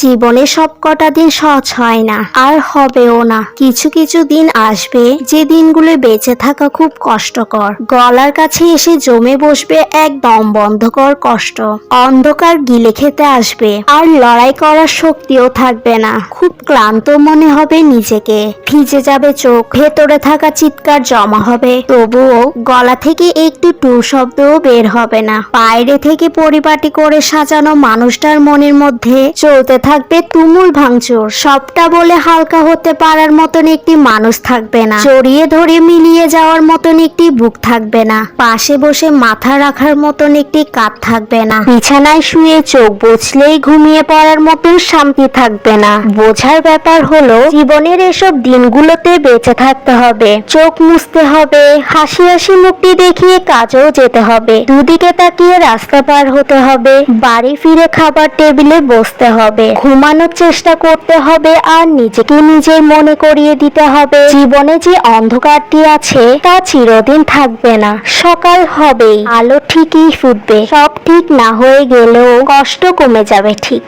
জীবনে সব কটা দিন সহজ হয় না, আর হবেও না। কিছু কিছু দিন আসবে, যে দিনগুলো বেঁচে থাকা খুব কষ্টকর। গলার কাছে এসে জমে বসবে এক দম বন্ধকর কষ্ট। অন্ধকার গিলে খেতে আসবে, আর লড়াই করার শক্তিও থাকবে না। খুব ক্লান্ত মনে হবে নিজেকে। ভিজে যাবে চোখ, ভেতরে থাকা চিৎকার জমা হবে। তবুও গলা থেকে একটু টু শব্দও বের হবে না। বাইরে থেকে পরিপাটি করে সাজানো মানুষটার মনের মধ্যে চলতে থাকবে তুমুল ভাঙচুর। সবটা বলে হালকা হতে পারার মতন একটি মানুষ থাকবে না। জড়িয়ে ধরে মিলিয়ে যাওয়ার মতন একটি বুক থাকবে না। পাশে বসে মাথা রাখার মতন একটি কাত থাকবে না। বিছানায় শুয়ে চোখ বুঝলেই ঘুমিয়ে পড়ার মতন শান্তি থাকবে না। বোঝার ব্যাপার হলো, জীবনের এসব দিনগুলোতে বেঁচে থাকতে হবে। চোখ মুছতে হবে, হাসি হাসি মুখটি দেখিয়ে কাজেও যেতে হবে। দুদিকে তাকিয়ে রাস্তা পার হতে হবে, বাড়ি ফিরে খাবার টেবিলে বসতে হবে। ঘুমানোর চেষ্টা করতে হবে আর নিজেকে নিজেই মনে করিয়ে দিতে হবে। জীবনে যে অন্ধকারটি আছে, তা চিরদিন থাকবে না। সকাল হবেই, আলো ঠিকই ফুটবে। সব ঠিক না হয়ে গেলেও কষ্ট কমে যাবে ঠিক।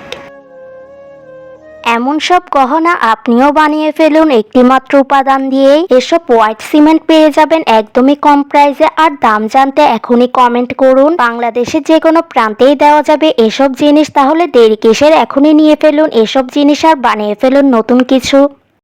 এমন সব গহনা আপনিও বানিয়ে ফেলুন একটিমাত্র উপাদান দিয়ে এসব হোয়াইট সিমেন্ট পেয়ে যাবেন একদমই কম প্রাইসে। আর দাম জানতে এখনই কমেন্ট করুন। বাংলাদেশের যে কোনো প্রান্তেই দেওয়া যাবে এসব জিনিস, তাহলে দেরি কিসের? এখনই নিয়ে ফেলুন এসব জিনিস আর বানিয়ে ফেলুন নতুন কিছু।